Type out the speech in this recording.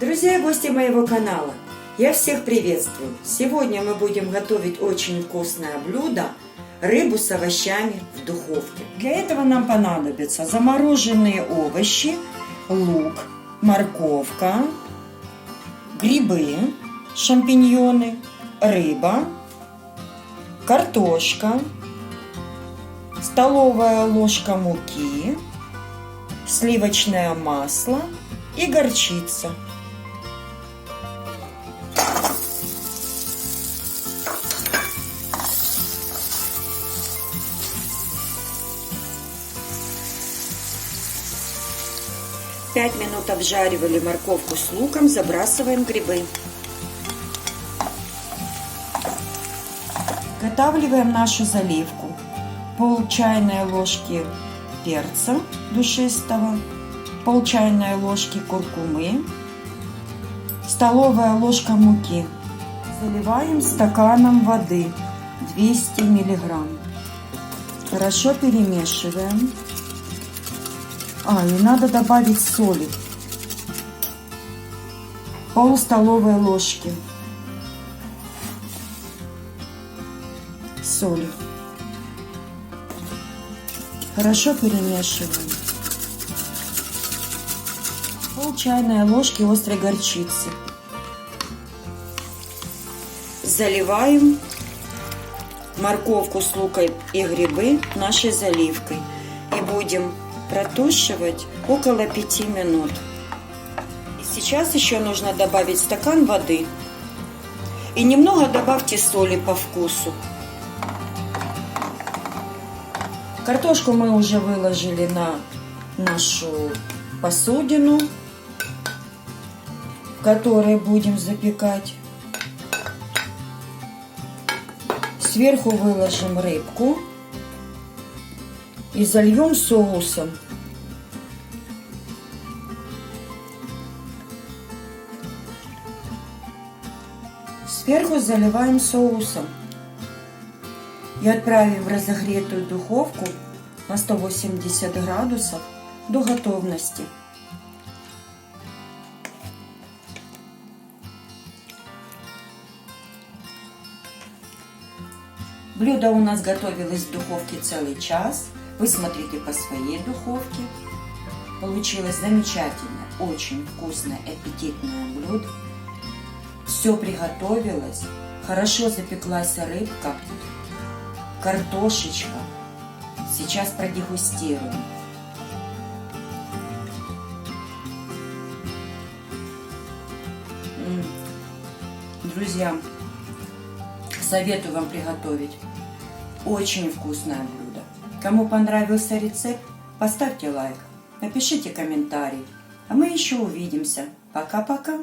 Друзья и гости моего канала, я всех приветствую. Сегодня мы будем готовить очень вкусное блюдо – рыбу с овощами в духовке. Для этого нам понадобятся замороженные овощи, лук, морковка, грибы, шампиньоны, рыба, картошка, столовая ложка муки, сливочное масло и горчица. Пять минут обжаривали морковку с луком, забрасываем грибы. Готавливаем нашу заливку. Пол чайной ложки перца душистого, пол чайной ложки куркумы, столовая ложка муки. Заливаем стаканом воды 200 миллиграмм. Хорошо перемешиваем. А, и надо добавить соли. Пол столовой ложки соли. Хорошо перемешиваем. Пол чайной ложки острой горчицы. Заливаем морковку с лукой и грибы нашей заливкой. И будем протушивать около 5 минут. И сейчас еще нужно добавить стакан воды. И немного добавьте соли по вкусу. Картошку мы уже выложили на нашу посудину, в которой будем запекать. Сверху выложим рыбку и зальем соусом. Сверху заливаем соусом и отправим в разогретую духовку на 180 градусов до готовности. Блюдо у нас готовилось в духовке целый час. Вы смотрите по своей духовке. Получилось замечательно, очень вкусное, аппетитное блюдо. Все приготовилось. Хорошо запеклась рыбка, картошечка. Сейчас продегустируем. Друзья, советую вам приготовить. Очень вкусное блюдо. Кому понравился рецепт, поставьте лайк, напишите комментарий. А мы еще увидимся. Пока-пока.